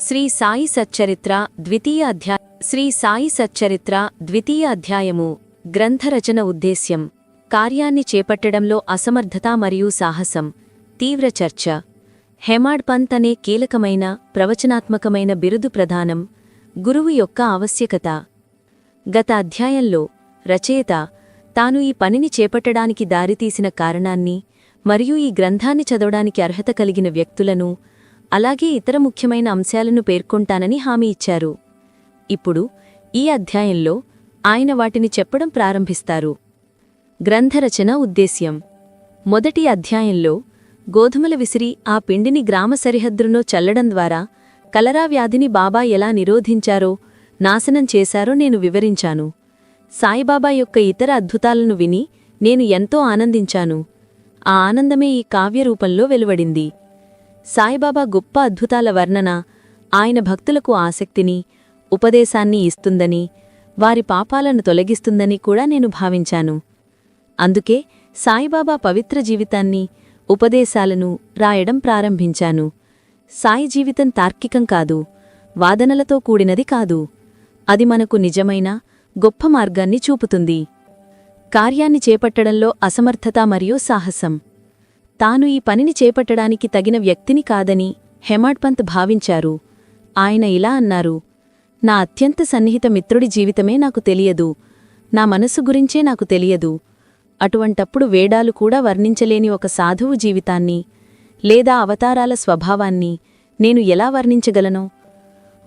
శ్రీ సాయి సచ్చరిత్ర ద్వితీయ అధ్యాయ శ్రీ సాయి సచ్చరిత్ర ద్వితీయ అధ్యాయము గ్రంథరచన ఉద్దేశ్యం. కార్యాన్ని చేపట్టడంలో అసమర్థత మరియు సాహసం. తీవ్ర చర్చ. హెమాడ్ పంత్ అనే కీలకమైన ప్రవచనాత్మకమైన బిరుదు ప్రధానం గురువు యొక్క ఆవశ్యకత. గత అధ్యాయంలో రచయిత తాను ఈ పనిని చేపట్టడానికి దారితీసిన కారణాన్ని మరియు ఈ గ్రంథాన్ని చదవడానికి అర్హత కలిగిన వ్యక్తులను అలాగే ఇతర ముఖ్యమైన అంశాలను పేర్కొంటానని హామీ ఇచ్చారు. ఇప్పుడు ఈ అధ్యాయంలో ఆయన వాటిని చెప్పడం ప్రారంభిస్తారు. గ్రంథరచన ఉద్దేశ్యం. మొదటి అధ్యాయంలో గోధుమల విసిరి ఆ పిండిని గ్రామ సరిహద్దులో చల్లడం ద్వారా కలరా వ్యాధిని బాబా ఎలా నిరోధించారో నాశనం చేశారో నేను వివరించాను. సాయిబాబా యొక్క ఇతర అద్భుతాలను విని నేను ఎంతో ఆనందించాను. ఆ ఆనందమే ఈ కావ్యరూపంలో వెలువడింది. సాయిబాబా గొప్ప అద్భుతాల వర్ణన ఆయన భక్తులకు ఆసక్తిని ఉపదేశాన్ని ఇస్తుందని వారి పాపాలను తొలగిస్తుందని కూడా నేను భావించాను. అందుకే సాయిబాబా పవిత్ర జీవితాన్ని ఉపదేశాలను రాయడం ప్రారంభించాను. సాయి జీవితం తార్కికం కాదు వాదనలతో కూడినది కాదు. అది మనకు నిజమైన గొప్ప మార్గాన్ని చూపుతుంది. కార్యాన్ని చేపట్టడంలో అసమర్థత మరియు సాహసం. తాను ఈ పనిని చేపట్టడానికి తగిన వ్యక్తిని కాదని హెమాడ్పంత్ భావించారు. ఆయన ఇలా అన్నారు నా అత్యంత సన్నిహిత మిత్రుడి జీవితమే నాకు తెలియదు. నా మనసు గురించే నాకు తెలియదు. అటువంటప్పుడు వేడాలు కూడా వర్ణించలేని ఒక సాధువు జీవితాన్ని లేదా అవతారాల స్వభావాన్ని నేను ఎలా వర్ణించగలను?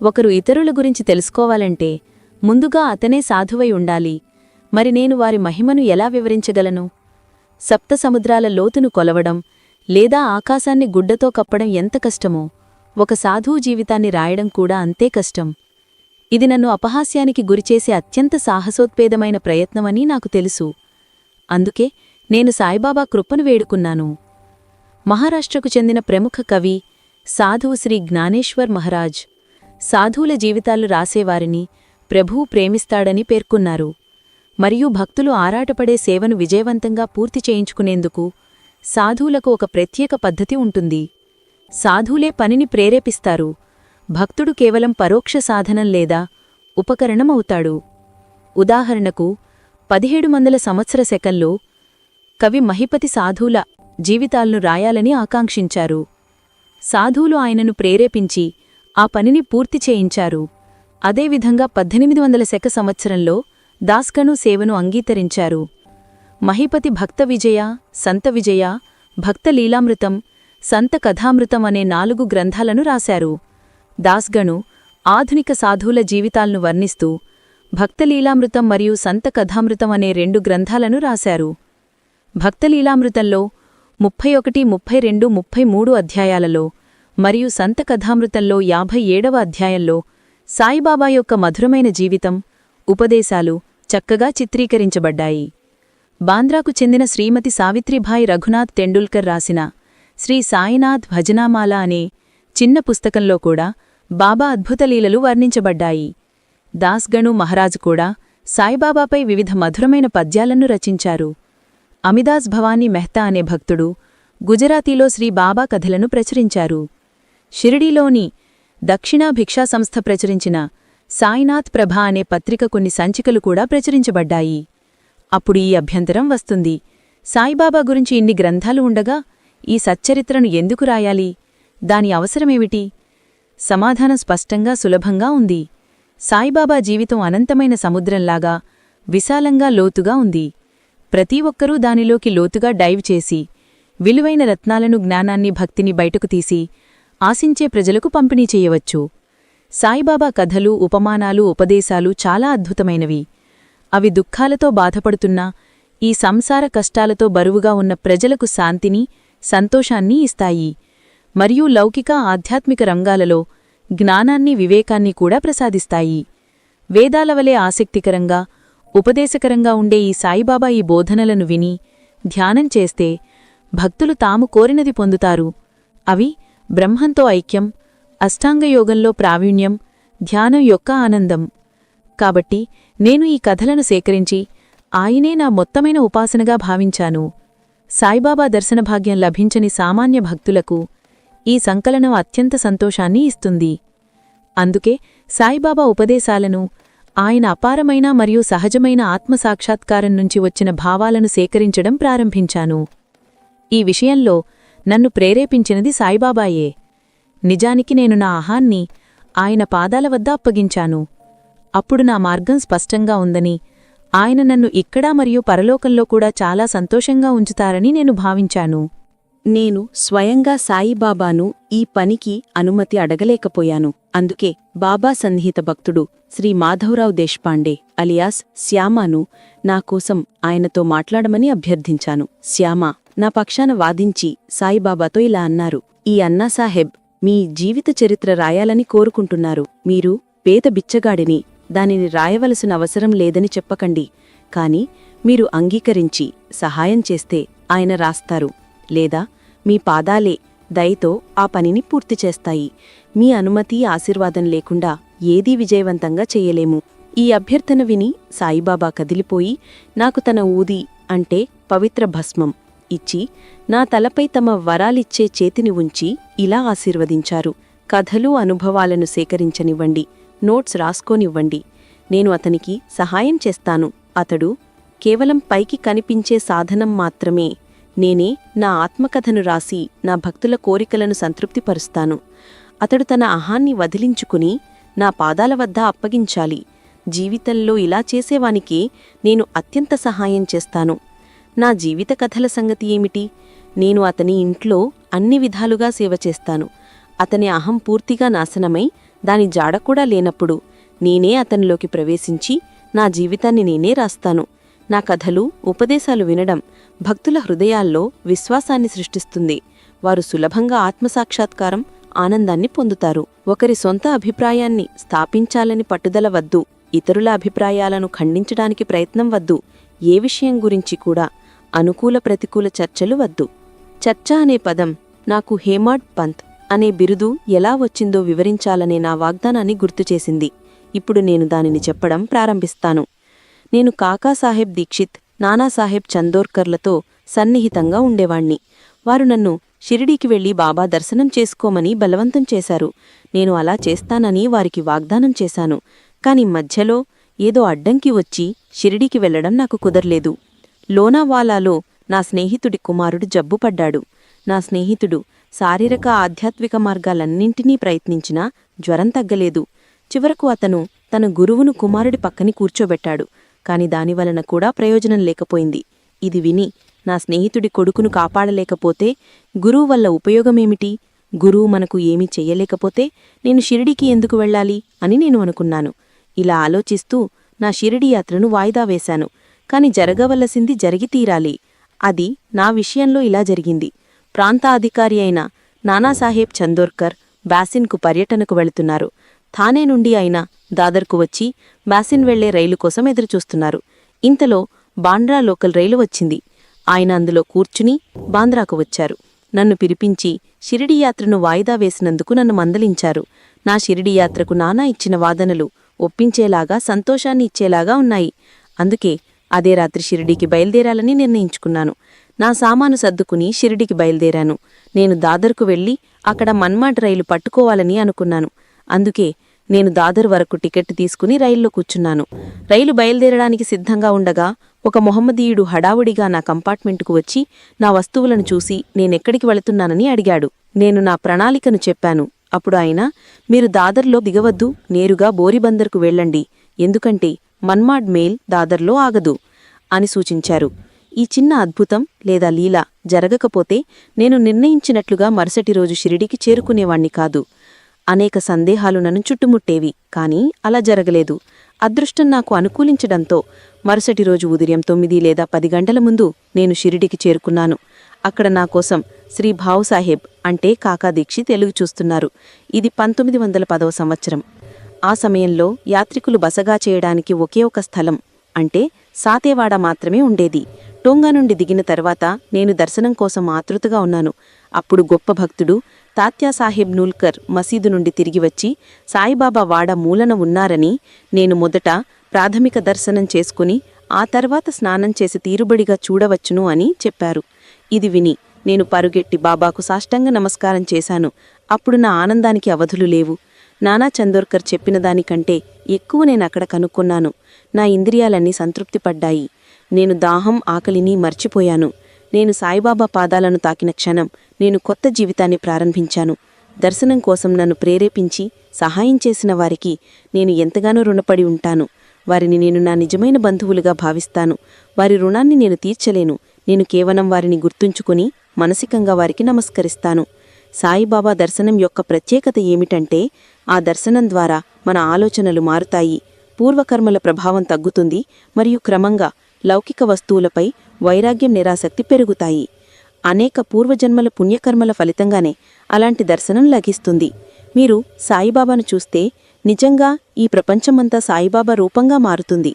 ఒకరు ఇతరుల గురించి తెలుసుకోవాలంటే ముందుగా అతనే సాధువై ఉండాలి. మరి నేను వారి మహిమను ఎలా వివరించగలను? సప్త సముద్రాల లోతును కొలవడం లేదా ఆకాశాన్ని గుడ్డతో కప్పడం ఎంత కష్టమో ఒక సాధువు జీవితాన్ని రాయడం కూడా అంతే కష్టం. ఇది నన్ను అపహాస్యానికి గురిచేసే అత్యంత సాహసోత్పేదమైన ప్రయత్నమని నాకు తెలుసు. అందుకే నేను సాయిబాబా కృపను వేడుకున్నాను. మహారాష్ట్రకు చెందిన ప్రముఖ కవి సాధువు శ్రీ జ్ఞానేశ్వర్ మహారాజ్ సాధువుల జీవితాలు రాసేవారిని ప్రభువు ప్రేమిస్తాడని పేర్కొన్నారు. మరియు భక్తులు ఆరాటపడే సేవను విజయవంతంగా పూర్తి చేయించుకునేందుకు సాధువులకు ఒక ప్రత్యేక పద్ధతి ఉంటుంది. సాధువులే పనిని ప్రేరేపిస్తారు. భక్తుడు కేవలం పరోక్ష సాధనం లేదా ఉపకరణం అవుతాడు ఉదాహరణకు పదిహేడు వందల సంవత్సర శకంలో కవి మహిపతి సాధువుల జీవితాలను రాయాలని ఆకాంక్షించారు. సాధువులు ఆయనను ప్రేరేపించి ఆ పనిని పూర్తి చేయించారు. అదేవిధంగా పద్దెనిమిది వందల శక సంవత్సరంలో దాస్కను సేవను అంగీకరించారు. మహిపతి భక్త విజయ సంత విజయ భక్త లీలామృతం సంత కథామృతం అనే నాలుగు గ్రంథాలను రాశారు. దాస్గను ఆధునిక సాధువుల జీవితాలను వర్ణిస్తూ భక్తలీలామృతం మరియు సంత కథామృతం అనే రెండు గ్రంథాలను రాశారు. భక్తలీలామృతంలో ముప్పై ఒకటి ముప్పై రెండు ముప్పై మూడు అధ్యాయాలలో మరియు సంత కథామృతంలో యాభై ఏడవ అధ్యాయంలో సాయిబాబా యొక్క మధురమైన జీవితం ఉపదేశాలు చక్కగా చిత్రీకరించబడ్డాయి. బాంద్రాకు చెందిన శ్రీమతి సావిత్రిభాయ్ రఘునాథ్ తెండూల్కర్ రాసిన శ్రీ సాయినాథ్ భజనామాల అనే చిన్న పుస్తకంలో కూడా బాబా అద్భుతలీలలు వర్ణించబడ్డాయి. దాస్గణు మహారాజు కూడా సాయిబాబాపై వివిధ మధురమైన పద్యాలను రచించారు. అమిదాస్ భవానీ మెహ్తా అనే భక్తుడు గుజరాతీలో శ్రీ బాబా కథలను ప్రచురించారు. షిరిడీలోని దక్షిణా భిక్షా సంస్థ ప్రచురించిన సాయినాథ్ ప్రభ అనే పత్రిక కొన్ని సంచికలు కూడా ప్రచురించబడ్డాయి. అప్పుడు ఈ అభ్యంతరం వస్తుంది. సాయిబాబా గురించి ఇన్ని గ్రంథాలు ఉండగా ఈ సచ్చరిత్రను ఎందుకు రాయాలి? దాని అవసరమేమిటి? సమాధానం స్పష్టంగా సులభంగా ఉంది. సాయిబాబా జీవితం అనంతమైన సముద్రంలాగా విశాలంగా లోతుగా ఉంది. ప్రతి ఒక్కరూ దానిలోకి లోతుగా డైవ్ చేసి విలువైన రత్నాలను జ్ఞానాన్ని భక్తిని బయటకు తీసి ఆశించే ప్రజలకు పంపిణీ చేయవచ్చు. సాయిబాబా కథలు ఉపమానాలు ఉపదేశాలు చాలా అద్భుతమైనవి. అవి దుఃఖాలతో బాధపడుతున్న ఈ సంసార కష్టాలతో బరువుగా ఉన్న ప్రజలకు శాంతిని సంతోషాన్ని ఇస్తాయి. మరియు లౌకిక ఆధ్యాత్మిక రంగాలలో జ్ఞానాన్ని వివేకాన్ని కూడా ప్రసాదిస్తాయి. వేదాల వలె ఆసక్తికరంగా ఉపదేశకరంగా ఉండే ఈ సాయిబాబా ఈ బోధనలను విని ధ్యానం చేస్తే భక్తులు తాము కోరినది పొందుతారు. అవి బ్రహ్మంతో ఐక్యం అష్టాంగయోగంలో ప్రావీణ్యం ధ్యానం యొక్క ఆనందం. కాబట్టి నేను ఈ కథలను సేకరించి ఆయనే నా మొత్తమైన ఉపాసనగా భావించాను. సాయిబాబా దర్శనభాగ్యం లభించని సామాన్య భక్తులకు ఈ సంకలనం అత్యంత సంతోషాన్ని ఇస్తుంది. అందుకే సాయిబాబా ఉపదేశాలను ఆయన అపారమైన మరియు సహజమైన ఆత్మసాక్షాత్కారం నుంచి వచ్చిన భావాలను సేకరించడం ప్రారంభించాను. ఈ విషయంలో నన్ను ప్రేరేపించినది సాయిబాబాయే. నిజానికి నేను నా అహాన్ని ఆయన పాదాల వద్ద అప్పగించాను. అప్పుడు నా మార్గం స్పష్టంగా ఉందని ఆయన నన్ను ఇక్కడా మరియు పరలోకంలో కూడా చాలా సంతోషంగా ఉంచుతారని నేను భావించాను. నేను స్వయంగా సాయిబాబాను ఈ పనికి అనుమతి అడగలేకపోయాను. అందుకే బాబా సన్నిహిత భక్తుడు శ్రీ మాధవరావు దేశ్పాండే అలియాస్ శ్యామాను నా కోసం ఆయనతో మాట్లాడమని అభ్యర్థించాను. శ్యామ నా పక్షాన వాదించి సాయిబాబాతో ఇలా అన్నారు. ఈ అన్నాసాహెబ్ మీ జీవిత చరిత్ర రాయాలని కోరుకుంటున్నారు. మీరు పేద బిచ్చగాడిని దానిని రాయవలసిన అవసరం లేదని చెప్పకండి. కాని మీరు అంగీకరించి సహాయం చేస్తే ఆయన రాస్తారు. లేదా మీ పాదాలే దయతో ఆ పనిని పూర్తి చేస్తాయి. మీ అనుమతి ఆశీర్వాదం లేకుండా ఏదీ విజయవంతంగా చేయలేము. ఈ అభ్యర్థన విని సాయిబాబా కదిలిపోయి నాకు తన ఊది అంటే పవిత్ర భస్మం. ఇచ్చి నా తలపై తమ వరాలిచ్చే చేతిని ఉంచి ఇలా ఆశీర్వదించారు. కథలు అనుభవాలను సేకరించనివ్వండి. నోట్స్ రాసుకోనివ్వండి. నేను అతనికి సహాయం చేస్తాను. అతడు కేవలం పైకి కనిపించే సాధనం మాత్రమే. నేనే నా ఆత్మకథను రాసి నా భక్తుల కోరికలను సంతృప్తిపరుస్తాను. అతడు తన అహాన్ని వదిలించుకుని నా పాదాల వద్ద అప్పగించాలి. జీవితంలో ఇలా చేసేవానికి నేను అత్యంత సహాయం చేస్తాను. నా జీవిత కథల సంగతి ఏమిటి? నేను అతని ఇంట్లో అన్ని విధాలుగా సేవ చేస్తాను. అతని అహం పూర్తిగా నాశనమై దాని జాడ కూడా లేనప్పుడు నేనే అతనిలోకి ప్రవేశించి నా జీవితాన్ని నేనే రాస్తాను. నా కథలు ఉపదేశాలు వినడం భక్తుల హృదయాల్లో విశ్వాసాన్ని సృష్టిస్తుంది. వారు సులభంగా ఆత్మసాక్షాత్కారం ఆనందాన్ని పొందుతారు. ఒకరి సొంత అభిప్రాయాన్ని స్థాపించాలని పట్టుదల వద్దు. ఇతరుల అభిప్రాయాలను ఖండించడానికి ప్రయత్నం వద్దు. ఏ విషయం గురించి కూడా అనుకూల ప్రతికూల చర్చలు వద్దు. చర్చ అనే పదం నాకు హేమాడ్ పంత్ అనే బిరుదు ఎలా వచ్చిందో వివరించాలనే నా వాగ్దానాన్ని గుర్తుచేసింది ఇప్పుడు నేను దానిని చెప్పడం ప్రారంభిస్తాను. నేను కాకాసాహెబ్ దీక్షిత్ నానాసాహెబ్ చందోర్కర్లతో సన్నిహితంగా ఉండేవాణ్ణి. వారు నన్ను షిరిడీకి వెళ్ళి బాబా దర్శనం చేసుకోమని బలవంతం చేశారు. నేను అలా చేస్తానని వారికి వాగ్దానం చేశాను. కాని మధ్యలో ఏదో అడ్డంకి వచ్చి షిరిడీకి వెళ్ళడం నాకు కుదరలేదు. లోనావాలాలో నా స్నేహితుడి కుమారుడు జబ్బుపడ్డాడు. నా స్నేహితుడు శారీరక ఆధ్యాత్మిక మార్గాలన్నింటినీ ప్రయత్నించినా జ్వరం తగ్గలేదు. చివరకు అతను తన గురువును కుమారుడి పక్కని కూర్చోబెట్టాడు. కాని దానివలన కూడా ప్రయోజనం లేకపోయింది. ఇది విని నా స్నేహితుడి కొడుకును కాపాడలేకపోతే గురువు వల్ల ఉపయోగమేమిటి? గురువు మనకు ఏమీ చెయ్యలేకపోతే నేను షిరిడీకి ఎందుకు వెళ్ళాలి అని నేను అనుకున్నాను. ఇలా ఆలోచిస్తూ నా షిరిడి యాత్రను వాయిదా వేశాను. కాని జరగవలసింది జరిగి తీరాలి. అది నా విషయంలో ఇలా జరిగింది. ప్రాంత అధికారి అయిన నానాసాహెబ్ చందోర్కర్ బాసిన్కు పర్యటనకు వెళుతున్నారు. థానే నుండి ఆయన దాదర్కు వచ్చి బాసిన్ వెళ్ళే రైలు కోసం ఎదురుచూస్తున్నారు. ఇంతలో బాండ్రా లోకల్ రైలు వచ్చింది. ఆయన అందులో కూర్చుని బాంద్రాకు వచ్చారు. నన్ను పిలిపించి షిరిడి యాత్రను వాయిదా వేసినందుకు నన్ను మందలించారు. నా షిరిడి యాత్రకు నానా ఇచ్చిన వాదనలు ఒప్పించేలాగా సంతోషాన్ని ఇచ్చేలాగా ఉన్నాయి. అందుకే అదే రాత్రి షిరిడీకి బయలుదేరాలని నిర్ణయించుకున్నాను. నా సామాను సర్దుకుని షిరిడికి బయలుదేరాను. నేను దాదర్కు వెళ్ళి అక్కడ మన్మాడ్ రైలు పట్టుకోవాలని అనుకున్నాను. అందుకే నేను దాదర్ వరకు టికెట్ తీసుకుని రైల్లో కూర్చున్నాను. రైలు బయలుదేరడానికి సిద్ధంగా ఉండగా ఒక మొహమ్మదీయుడు హడావుడిగా నా కంపార్ట్మెంటుకు వచ్చి నా వస్తువులను చూసి నేనెక్కడికి వెళుతున్నానని అడిగాడు. నేను నా ప్రణాళికను చెప్పాను. అప్పుడు ఆయన మీరు దాదర్లో దిగవద్దు నేరుగా బోరిబందర్కు వెళ్ళండి. ఎందుకంటే మన్మాడ్ మేల్ దాదర్లో ఆగదు అని సూచించారు. ఈ చిన్న అద్భుతం లేదా లీల జరగకపోతే నేను నిర్ణయించినట్లుగా మరుసటి రోజు షిరిడికి చేరుకునేవాణ్ణి కాదు. అనేక సందేహాలు నన్ను చుట్టుముట్టేవి కాని అలా జరగలేదు. అదృష్టం నాకు అనుకూలించడంతో మరుసటి రోజు ఉదయం తొమ్మిది లేదా పది గంటల ముందు నేను షిరిడికి చేరుకున్నాను. అక్కడ నా కోసం శ్రీ భావుసాహెబ్ అంటే కాకా దీక్షిత్ తెలుగు చూస్తున్నారు ఇది పంతొమ్మిది వందల పదవ సంవత్సరం. ఆ సమయంలో యాత్రికులు బసగా చేయడానికి ఒకే ఒక స్థలం అంటే సాతేవాడ మాత్రమే ఉండేది. టోంగా నుండి దిగిన తర్వాత నేను దర్శనం కోసం ఆతృతగా ఉన్నాను. అప్పుడు గొప్ప భక్తుడు తాత్యాసాహెబ్ నూల్కర్ మసీదు నుండి తిరిగి వచ్చి సాయిబాబా వాడ మూలన ఉన్నారని నేను మొదట ప్రాథమిక దర్శనం చేసుకుని ఆ తర్వాత స్నానం చేసి తీరుబడిగా చూడవచ్చును అని చెప్పారు. ఇది విని నేను పరుగెట్టి బాబాకు సాష్టంగ నమస్కారం చేశాను. అప్పుడు నా ఆనందానికి అవధులు లేవు. నానా చందోర్కర్ చెప్పిన దానికంటే ఎక్కువ నేను అక్కడ కనుక్కున్నాను. నా ఇంద్రియాలన్నీ సంతృప్తి పడ్డాయి నేను దాహం ఆకలిని మర్చిపోయాను. నేను సాయిబాబా పాదాలను తాకిన క్షణం నేను కొత్త జీవితాన్ని ప్రారంభించాను. దర్శనం కోసం నన్ను ప్రేరేపించి సహాయం చేసిన వారికి నేను ఎంతగానో రుణపడి ఉంటాను. వారిని నేను నా నిజమైన బంధువులుగా భావిస్తాను. వారి రుణాన్ని నేను తీర్చలేను. నేను కేవలం వారిని గుర్తుంచుకుని మానసికంగా వారికి నమస్కరిస్తాను. సాయిబాబా దర్శనం యొక్క ప్రత్యేకత ఏమిటంటే ఆ దర్శనం ద్వారా మన ఆలోచనలు మారుతాయి పూర్వకర్మల ప్రభావం తగ్గుతుంది మరియు క్రమంగా లౌకిక వస్తువులపై వైరాగ్యం నిరాసక్తి పెరుగుతాయి. అనేక పూర్వజన్మల పుణ్యకర్మల ఫలితంగానే అలాంటి దర్శనం లభిస్తుంది. మీరు సాయిబాబాను చూస్తే నిజంగా ఈ ప్రపంచమంతా సాయిబాబా రూపంగా మారుతుంది.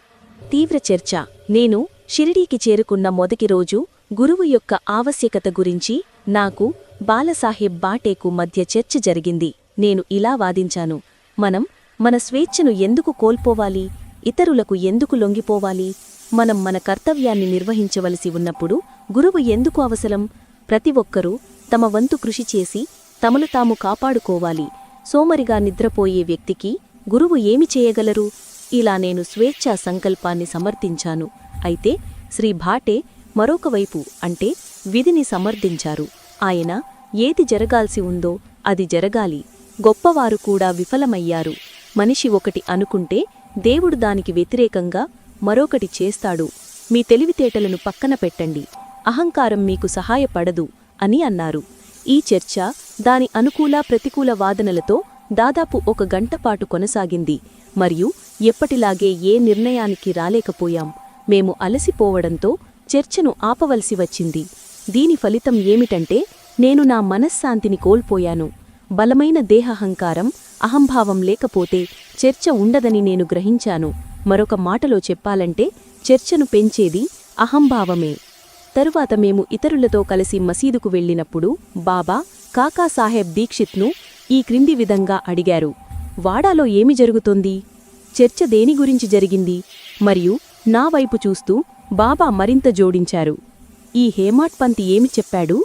తీవ్ర చర్చ. నేను షిరిడీకి చేరుకున్న మొదటి రోజు గురువు యొక్క ఆవశ్యకత గురించి నాకు బాలసాహెబ్ బాటేకు మధ్య చర్చ జరిగింది. నేను ఇలా వాదించాను. మనం మన స్వేచ్ఛను ఎందుకు కోల్పోవాలి? ఇతరులకు ఎందుకు లొంగిపోవాలి? మనం మన కర్తవ్యాన్ని నిర్వహించవలసి ఉన్నప్పుడు గురువు ఎందుకు అవసరం? ప్రతి ఒక్కరూ తమ వంతు కృషి చేసి తమను తాము కాపాడుకోవాలి. సోమరిగా నిద్రపోయే వ్యక్తికి గురువు ఏమి చేయగలరు? ఇలా నేను స్వేచ్ఛా సంకల్పాన్ని సమర్థించాను. అయితే శ్రీ భాటే మరొకవైపు అంటే విధిని సమర్థించారు. ఆయన ఏది జరగాల్సి ఉందో అది జరగాలి. గొప్పవారు కూడా విఫలమయ్యారు. మనిషి ఒకటి అనుకుంటే దేవుడు దానికి వ్యతిరేకంగా మరొకటి చేస్తాడు. మీ తెలివితేటలను పక్కన పెట్టండి. అహంకారం మీకు సహాయపడదు అని అన్నారు. ఈ చర్చ దాని అనుకూల ప్రతికూల వాదనలతో దాదాపు ఒక గంటపాటు కొనసాగింది. మరియు ఎప్పటిలాగే ఏ నిర్ణయానికి రాలేకపోయాం. మేము అలసిపోవడంతో చర్చను ఆపవలసి వచ్చింది. దీని ఫలితం ఏమిటంటే నేను నా మనశ్శాంతిని కోల్పోయాను. బలమైన దేహహంకారం అహంభావం లేకపోతే చర్చ ఉండదని నేను గ్రహించాను. మరొక మాటలో చెప్పాలంటే చర్చను పెంచేది అహంభావమే. తరువాత మేము ఇతరులతో కలిసి మసీదుకు వెళ్ళినప్పుడు బాబా కాకాసాహెబ్ దీక్షిత్ను ఈ క్రింది విధంగా అడిగారు. వాడాలో ఏమి జరుగుతోంది? చర్చ దేని గురించి జరిగింది? మరియు నా వైపు చూస్తూ బాబా మరింత జోడించారు. ఈ హేమాట్ పంతి ఏమి చెప్పాడు?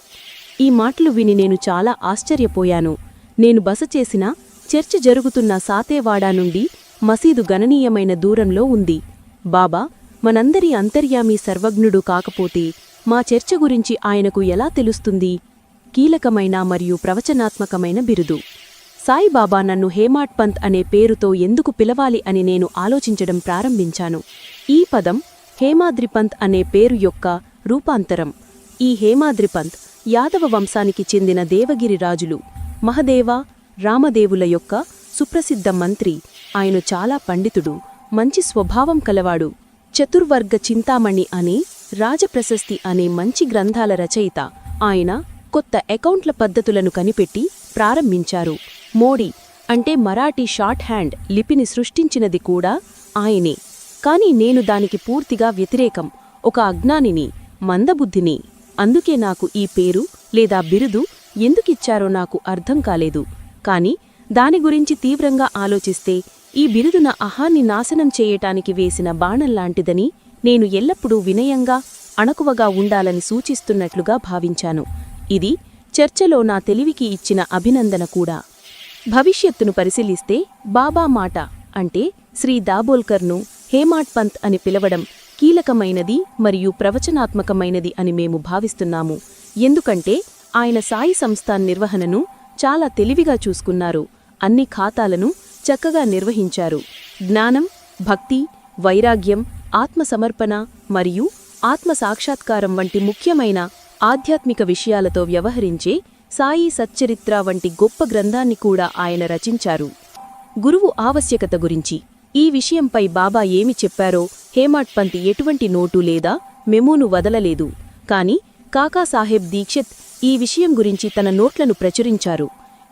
ఈ మాటలు విని నేను చాలా ఆశ్చర్యపోయాను. నేను బస చేసిన చర్చ జరుగుతున్న సాతేవాడా నుండి మసీదు గణనీయమైన దూరంలో ఉంది. బాబా మనందరి అంతర్యామి సర్వజ్ఞుడు కాకపోతే మా చర్చ గురించి ఆయనకు ఎలా తెలుస్తుంది? కీలకమైన మరియు ప్రవచనాత్మకమైన బిరుదు. సాయిబాబా నన్ను హేమాట్ పంత్ అనే పేరుతో ఎందుకు పిలవాలి అని నేను ఆలోచించడం ప్రారంభించాను. ఈ పదం హేమాద్రిపంత్ అనే పేరు యొక్క రూపాంతరం. ఈ హేమాద్రిపంత్ యాదవ వంశానికి చెందిన దేవగిరి రాజులు మహదేవ రామదేవుల యొక్క సుప్రసిద్ధ మంత్రి. ఆయన చాలా పండితుడు మంచి స్వభావం కలవాడు. చతుర్వర్గ చింతామణి అనే రాజప్రశస్తి అనే మంచి గ్రంథాల రచయిత. ఆయన కొత్త అకౌంట్ల పద్ధతులను కనిపెట్టి ప్రారంభించారు. మోడీ అంటే మరాఠీ షార్ట్ హ్యాండ్ లిపిని సృష్టించినది కూడా ఆయనే. కాని నేను దానికి పూర్తిగా వ్యతిరేకం. ఒక అజ్ఞానిని మందబుద్ధిని. అందుకే నాకు ఈ పేరు లేదా బిరుదు ఎందుకిచ్చారో నాకు అర్థం కాలేదు. కాని దాని గురించి తీవ్రంగా ఆలోచిస్తే ఈ బిరుదు నా అహాన్ని నాశనం చేయటానికి వేసిన బాణంలాంటిదని నేను ఎల్లప్పుడూ వినయంగా అణకువగా ఉండాలని సూచిస్తున్నట్లుగా భావించాను. ఇది చర్చలో నా తెలివికి ఇచ్చిన అభినందన కూడా. భవిష్యత్తును పరిశీలిస్తే బాబా మాట అంటే శ్రీ దాబోల్కర్ను హేమాట్ పంత్ అని పిలవడం కీలకమైనది మరియు ప్రవచనాత్మకమైనది అని మేము భావిస్తున్నాము. ఎందుకంటే ఆయన సాయి సంస్థాన్ నిర్వహణను చాలా తెలివిగా చూసుకున్నారు. అన్ని ఖాతాలను చక్కగా నిర్వహించారు. జ్ఞానం భక్తి వైరాగ్యం ఆత్మసమర్పణ మరియు ఆత్మ సాక్షాత్కారం వంటి ముఖ్యమైన ఆధ్యాత్మిక విషయాలతో వ్యవహరించే సాయి సచ్చరిత్ర వంటి గొప్ప గ్రంథాన్ని కూడా ఆయన రచించారు. గురువు ఆవశ్యకత గురించి ఈ విషయంపై బాబా ఏమి చెప్పారో హేమాట్ పంత్ ఎటువంటి నోటు లేదా మెమోను వదలలేదు. కాని కాకాసాహెబ్ దీక్షిత్ ఈ విషయం గురించి తన నోట్లను ప్రచురించారు.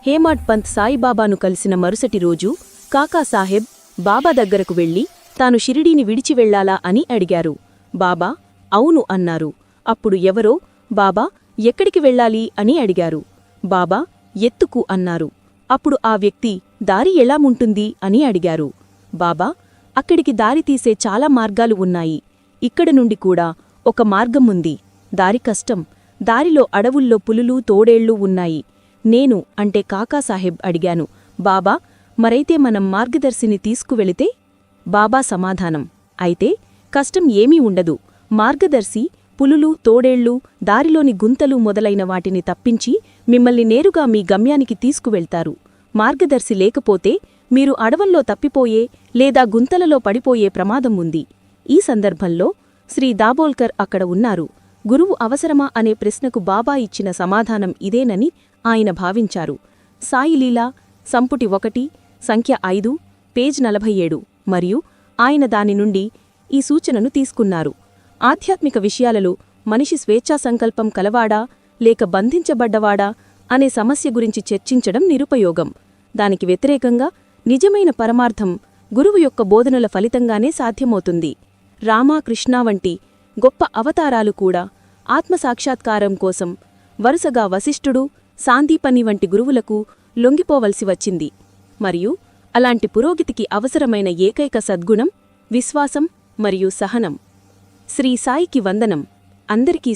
హేమాడ్ పంత్ సాయిబాబాను కలిసిన మరుసటి రోజు కాకాసాహెబ్ బాబా దగ్గరకు వెళ్ళి తాను షిరిడీని విడిచి వెళ్ళాలా అని అడిగారు. బాబా అవును అన్నారు. అప్పుడు ఎవరో బాబా ఎక్కడికి వెళ్ళాలి? అని అడిగారు. బాబా ఎత్తుకు అన్నారు. అప్పుడు ఆ వ్యక్తి దారి ఎలా ఉంటుంది? అని అడిగారు. బాబా అక్కడికి దారి తీసే చాలా మార్గాలు ఉన్నాయి. ఇక్కడ నుండి కూడా ఒక మార్గం ఉంది. దారి కష్టం. దారిలో అడవుల్లో పులులు తోడేళ్ళు ఉన్నాయి. నేను అంటే కాకాసాహెబ్ అడిగాను. బాబా మరైతే మనం మార్గదర్శిని తీసుకువెళితే? బాబా సమాధానం. అయితే కష్టం ఏమీ ఉండదు. మార్గదర్శి పులులు తోడేళ్ళు దారిలోని గుంతలు మొదలైన వాటిని తప్పించి మిమ్మల్ని నేరుగా మీ గమ్యానికి తీసుకువెళ్తారు. మార్గదర్శి లేకపోతే మీరు అడవుల్లో తప్పిపోయే లేదా గుంతలలో పడిపోయే ప్రమాదం ఉంది. ఈ సందర్భంలో శ్రీ దాబోల్కర్ అక్కడ ఉన్నారు. గురువు అవసరమా అనే ప్రశ్నకు బాబా ఇచ్చిన సమాధానం ఇదేనని ఆయన భావించారు. సాయిలీలా సంపుటి ఒకటి సంఖ్య ఐదు పేజ్ నలభై ఏడు మరియు ఆయన దాని నుండి ఈ సూచనను తీసుకున్నారు. ఆధ్యాత్మిక విషయాలలో మనిషి స్వేచ్ఛా సంకల్పం కలవాడా లేక బంధించబడ్డవాడా అనే సమస్య గురించి చర్చించడం నిరుపయోగం. దానికి వ్యతిరేకంగా నిజమైన పరమార్థం గురువు యొక్క బోధనల ఫలితంగానే సాధ్యమవుతుంది. రామాకృష్ణ వంటి గొప్ప అవతారాలు కూడా ఆత్మసాక్షాత్కారం కోసం వరుసగా వశిష్ఠుడు సాందీపని వంటి గురువులకు లొంగిపోవలసి వచ్చింది. మరియు అలాంటి పురోగతికి అవసరమైన ఏకైక సద్గుణం విశ్వాసం మరియు సహనం. శ్రీ సాయికి వందనం. అందరికీ